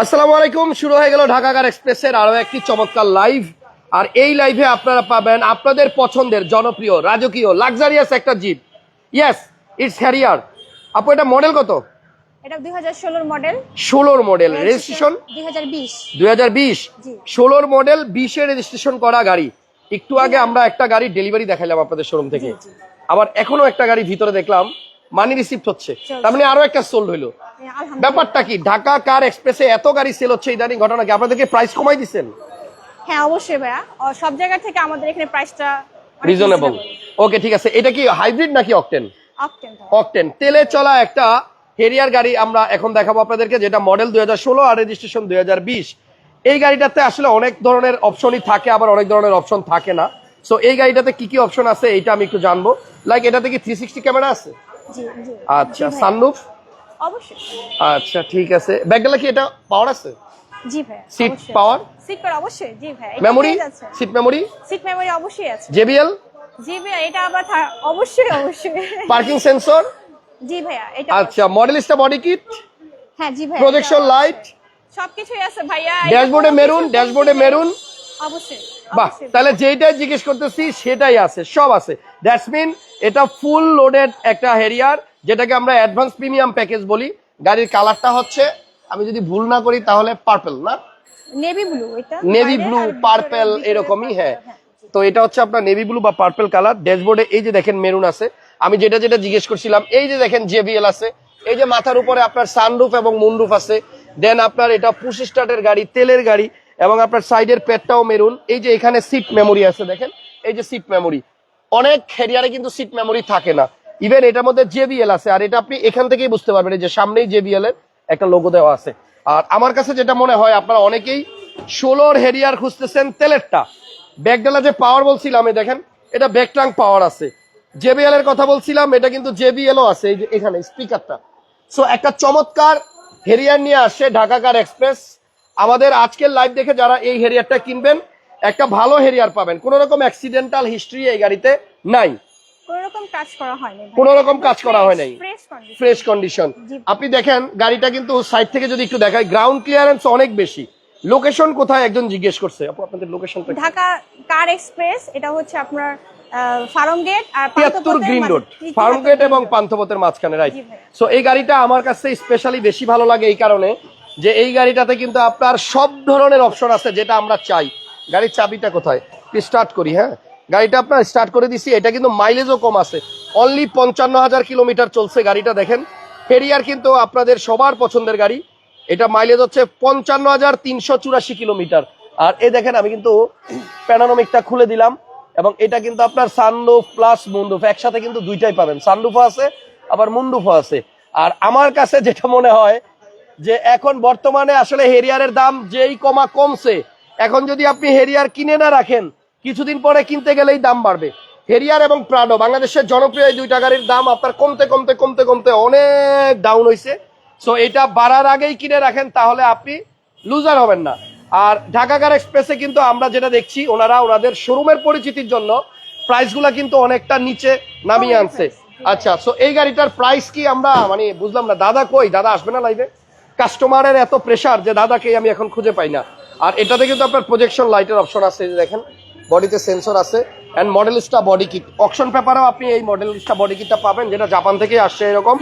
আসসালামু আলাইকুম শুরু হয়ে গেল ঢাকা কার এক্সপ্রেসের আরও একটি চমৎকার লাইভ। আর এই লাইভে আপনারা পাবেন আপনাদের পছন্দের জনপ্রিয় রাজকীয় লাক্সারিয়াস একটা জিপ। ইয়েস ইটস হ্যারিয়ার আপু এটা মডেল কত? এটা দুই হাজার ষোলোর মডেল ষোলোর মডেল রেজিস্ট্রেশন দুই হাজার বিশ। দুই হাজার বিশ? জি। ষোলোর মডেল বিশে রেজিস্ট্রেশন করা গাড়ি। একটু আগে আমরা একটা গাড়ি ডেলিভারি দেখাইলাম আপনাদের শোরুম থেকে। আবার এখনও একটা গাড়ি ভিতরে দেখলাম। মানি রিসিপ্ট হচ্ছে। তার মানে আরও একটা সোল্ড হইল। ব্যাপারটা কি? ঢাকা কার এক্সপ্রেসে এত গাড়ি সেল হচ্ছে ইদানিং ঘটনা কি? আপনাদেরকে প্রাইস কমাই দিচ্ছেন? হ্যাঁ অবশ্যই ভাইয়া। সব জায়গা থেকে আমাদের এখানে প্রাইসটা রিজনেবল ওকে ঠিক আছে। এটা কি হাইব্রিড নাকি অকটেন অকটেন অকটেন তেলে চলা একটা হেরিয়ার গাড়ি আমরা এখন দেখাবো আপনাদেরকে যেটা মডেল দুই হাজার ষোলো আর রেজিস্ট্রেশন দুই এই গাড়িটাতে আসলে অনেক ধরনের অপশনই থাকে আবার অনেক ধরনের অপশন থাকে না। সো এই গাড়িটাতে কি কি অপশন আছে এটা আমি একটু জানব। লাইক এটাতে কি থ্রি সিক্সটি ক্যামেরা আছে? আচ্ছা জি অবশ্যই। আচ্ছা ঠিক আছে। ব্যাগডালা কি এটা পাওয়ার আছে? জি ভাইয়া সিট পাওয়ার সিট পাওয়ার অবশ্যই। জি ভাইয়া memory seat memory seat memory অবশ্যই আছে। জেবিএল জি ভাইয়া এটা আবার অবশ্যই অবশ্যই। পার্কিং সেন্সর জি ভাইয়া এটা আচ্ছা মডেলিস্টা বডি কিট হ্যাঁ জি ভাইয়া প্রজেকশন লাইট সবকিছুই আছে ভাইয়া ড্যাশবোর্ডে মেরুন ড্যাশবোর্ডে মেরুন? অবশ্যই। বাহ তাহলে যেইটাই জিজ্ঞেস করতেছি সেটাই আছে সব আছে। দ্যাটস মিন এটা ফুল লোডেড একটা হেরিয়ার যেটাকে আমরা অ্যাডভান্স প্রিমিয়াম প্যাকেজ বলি। গাড়ির কালারটা হচ্ছে আমি যদি ভুল না করি তাহলে পার্পল না? নেভি ব্লু এটা নেভি ব্লু পার্পল এরকমই হ্যাঁ। তো এটা হচ্ছে আপনার নেভি ব্লু বা পার্পল কালার ড্যাশবোর্ডে এই যে দেখেন মেরুন আছে। আমি যেটা যেটা জিজ্ঞেস করছিলাম এই যে দেখেন জেবিএল আছে। এই যে মাথার উপরে আপনার সানরুফ এবং মুনরুফ আছে। দেন আপনার এটা পুশ স্টার্টের গাড়ি তেলের গাড়ি। এবং আপনার সাইডের পেটটাও মেরুন। এই যে এখানে সিট মেমোরি আছে, দেখেন? এই যে সিট মেমোরি অনেক হেরিয়ারে কিন্তু সিট মেমোরি থাকে না। ইভেন এটার মধ্যে জেবিএল আছে, আর এটা আপনি এখান থেকেই বুঝতে পারবেন, এই যে সামনেই জেবিএল এর একটা লোগো দেওয়া আছে। আর আমার কাছে যেটা মনে হয়, আপনারা অনেকেই ষোলোর হেরিয়ার খুঁজতেছেন তেলেরটা। ব্যাকডালা যে পাওয়ার বলছিলাম দেখেন, এটা ব্যাকট্রাং পাওয়ার আছে। জেবিএল এর কথা বলছিলাম, এটা কিন্তু জেবিএল ও আছে, এই যে এখানে স্পিকারটা সো একটা চমৎকার হেরিয়ার নিয়ে আসে ঢাকা কার এক্সপ্রেস আমাদের আজকের লাইভ দেখে যারা এই হেরিয়ারটা কিনবেন একটা ভালো হেরিয়ার পাবেন। কোন রকম অ্যাক্সিডেন্টাল হিস্ট্রি এই গাড়িতে নাই। কোনো রকম কাজ করা হয় ফ্রেশ কন্ডিশন। আপনি দেখেন গাড়িটা কিন্তু সাইড থেকে যদি একটু দেখায় গ্রাউন্ড ক্লিয়ারেন্স অনেক বেশি। লোকেশন কোথায় একজন জিজ্ঞেস করছে। আপু আপনাদের লোকেশনটা ঢাকা কার এক্সপ্রেস এটা হচ্ছে আপনার ফার্ম গেট আর তিয়াত্তর পান্থপথের গ্রিন রোড ফার্ম গেট এবং পান্থপথের মাঝখানে রাইট সো এই গাড়িটা আমার কাছে স্পেশালি বেশি ভালো লাগে এই কারণে যে এই গাড়িটাতে কিন্তু আপনার সব ধরনের অপশন আছে যেটা আমরা চাই। গাড়ির চাবিটা কোথায়? স্টার্ট করি হ্যাঁ? গাড়িটা আপনার স্টার্ট করে দিছি, এটা কিন্তু মাইলেজও কম আছে। অনলি পঞ্চান্ন হাজার কিলোমিটার চলছে গাড়িটা, দেখেন। ফেরিয়ার কিন্তু আপনাদের সবার পছন্দের গাড়ি। এটা মাইলেজ হচ্ছে পঞ্চান্ন হাজার তিনশো চুরাশি কিলোমিটার। আর এ দেখেন, আমি কিন্তু প্যানানোমিকটা খুলে দিলাম, এবং এটা কিন্তু আপনার সানরুফ প্লাস মুন্ডুফ একসাথে কিন্তু দুইটাই পাবেন। সানরুফও আছে, আবার মুন্ডুফও আছে। আর আমার কাছে যেটা মনে হয় যে এখন বর্তমানে আসলে হেরিয়ারের দাম যেই কমা কমছে এখন যদি আপনি হেরিয়ার কিনে না রাখেন কিছুদিন পরে কিনতে গেলেই দাম বাড়বে। হেরিয়ার এবং প্রাডো বাংলাদেশের জনপ্রিয় এই দুইটা গাড়ির দাম আপনার কমতে কমতে কমতে কমতে অনেক ডাউন হয়েছে সো এটা বাড়ার আগেই কিনে রাখেন তাহলে আপনি লুজার হবেন না। আর ঢাকা কার এক্সপ্রেসে কিন্তু আমরা যেটা দেখছি ওনারা ওনাদের শোরুমের পরিচিতির জন্য প্রাইসগুলা কিন্তু অনেকটা নিচে নামিয়ে আনছে। আচ্ছা সো এই গাড়িটার প্রাইস কি আমরা মানে বুঝলাম না দাদা কই? দাদা আসবে না লাইভে কাস্টমারের এত প্রেশার যে দাদাকে আমি এখন খুঁজে পাই না। আর এটাতে কিন্তু আপনার প্রজেকশন লাইটের অপশন আছে যে দেখেন বডিতে সেন্সর আছে and Modellista body kit option পেপারেও আপনি এই মডেলিস্টা বডি কিটটা পাবেন যেটা জাপান থেকে আসছে এরকম।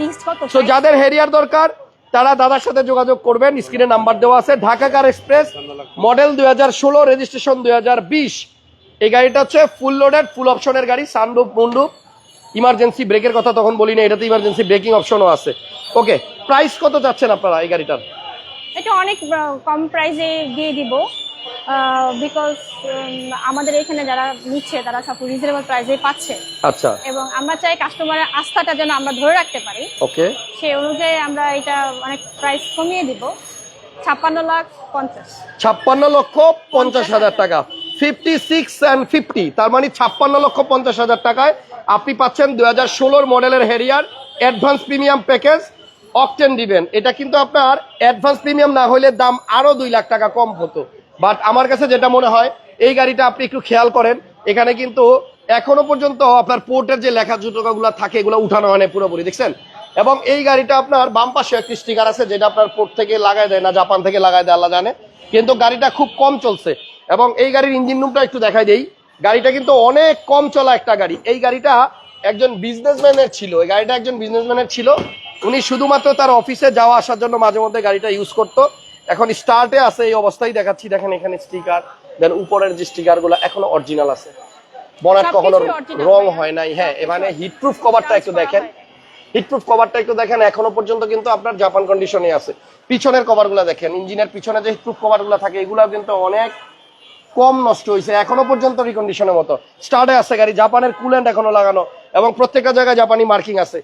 সো যাদের হেরিয়ার দরকার তারা দাদার সাথে যোগাযোগ করবেন। স্ক্রিনে নাম্বার দেওয়া আছে ঢাকা কার এক্সপ্রেস মডেল দুই হাজার ষোলো রেজিস্ট্রেশন দুই হাজার বিশ। এই গাড়িটা হচ্ছে ফুল লোডেড ফুল অপশনের গাড়ি সানরুফ মুন্ডুপ ইমার্জেন্সি ব্রেকের কথা তখন বলি না এটাতে ইমার্জেন্সি ব্রেকিং অপশনও আছে। ওকে প্রাইস কত চাচ্ছেন আপনারা এই গাড়িটার? এটা অনেক কম প্রাইসে দিয়ে দিব বিকজ আমাদের এখানে যারা নিচ্ছে তারা সব রিজনেবল প্রাইসে পাচ্ছে। আচ্ছা। এবং আমরা চাই কাস্টমারের আস্থাটা যেন আমরা ধরে রাখতে পারি। ওকে সেই অনুযায়ী আমরা এটা অনেক প্রাইস কমিয়ে দিব ছাপ্পান্ন লাখ পঞ্চাশ। ছাপ্পান্ন লক্ষ পঞ্চাশ হাজার টাকা। ফিফটি সিক্স অ্যান্ড ফিফটি তার মানে ছাপ্পান্ন লক্ষ পঞ্চাশ হাজার টাকায়। আপনি পাচ্ছেন দুই হাজার ষোলোর মডেলের Harrier advance premium package octane দিবেন এটা কিন্তু আপনার অ্যাডভান্স প্রিমিয়াম না হলে দাম আরও দুই লাখ টাকা কম হতো। বাট আমার কাছে যেটা মনে হয়, এই গাড়িটা আপনি একটু খেয়াল করেন। এখানে কিন্তু এখনও পর্যন্ত আপনার পোর্টের যে লেখা জুটোকাগুলো থাকে, এগুলো উঠানো হয় না পুরোপুরি, দেখছেন? এবং এই গাড়িটা আপনার বাম পাশে একটি স্টিকার আছে, যেটা আপনার পোর্ট থেকে লাগাই দেয় না জাপান থেকে লাগাই দেয়, আল্লাহ জানে। কিন্তু গাড়িটা খুব কম চলছে। এবং এই গাড়ির ইঞ্জিন রুমটা একটু দেখাই দেই। গাড়িটা কিন্তু অনেক কম চলা একটা গাড়ি। এই গাড়িটা একজন বিজনেসম্যানের ছিল। এই গাড়িটা একজন বিজনেসম্যানের ছিল। উনি শুধুমাত্র তার অফিসে যাওয়া আসার জন্য মাঝে মধ্যে গাড়িটা ইউজ করতো। এখন স্টার্টে আছে এই অবস্থায় দেখাচ্ছি। দেখেন এখানে স্টিকার দেন উপরের যে স্টিকারগুলো এখনও অরিজিনাল আছে। বনাট কখনো রং হয় নাই। হ্যাঁ এখানে হিটপ্রুফ কভারটা একটু দেখেন। হিটপ্রুফ কভারটা একটু দেখেন। এখনও পর্যন্ত কিন্তু আপনার জাপান কন্ডিশনে আছে। পিছনের কভারগুলো দেখেন। ইঞ্জিনের পিছনে যে হিটপ্রুফ কভারগুলো থাকে এগুলো কিন্তু অনেক কম নষ্ট হয়েছে এখনও পর্যন্ত রিকন্ডিশনের মতো। স্টার্টে আছে গাড়ি জাপানের কুলেন্ট এখনও লাগানো এবং প্রত্যেকটা জায়গায় জাপানি মার্কিং আছে।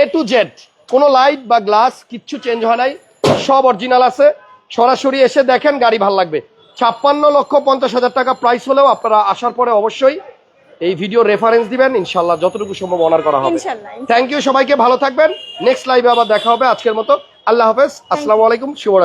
এ টু জেড কোনো লাইট বা গ্লাস কিচ্ছু চেঞ্জ হয় নাই সব অরিজিনাল আছে। সরাসরি এসে দেখেন গাড়ি ভালো লাগবে। ছাপ্পান্ন লক্ষ পঞ্চাশ হাজার টাকা প্রাইস হলেও আপনারা আসার পরে অবশ্যই এই ভিডিও রেফারেন্স দিবেন। ইনশাল্লাহ যতটুকু সম্ভব অনার করা হবে। থ্যাংক ইউ সবাইকে ভালো থাকবেন। নেক্সট লাইভে আবার দেখা হবে আজকের মতো। আল্লাহ হাফেজ। আসসালামু আলাইকুম। শুভরাত্রি।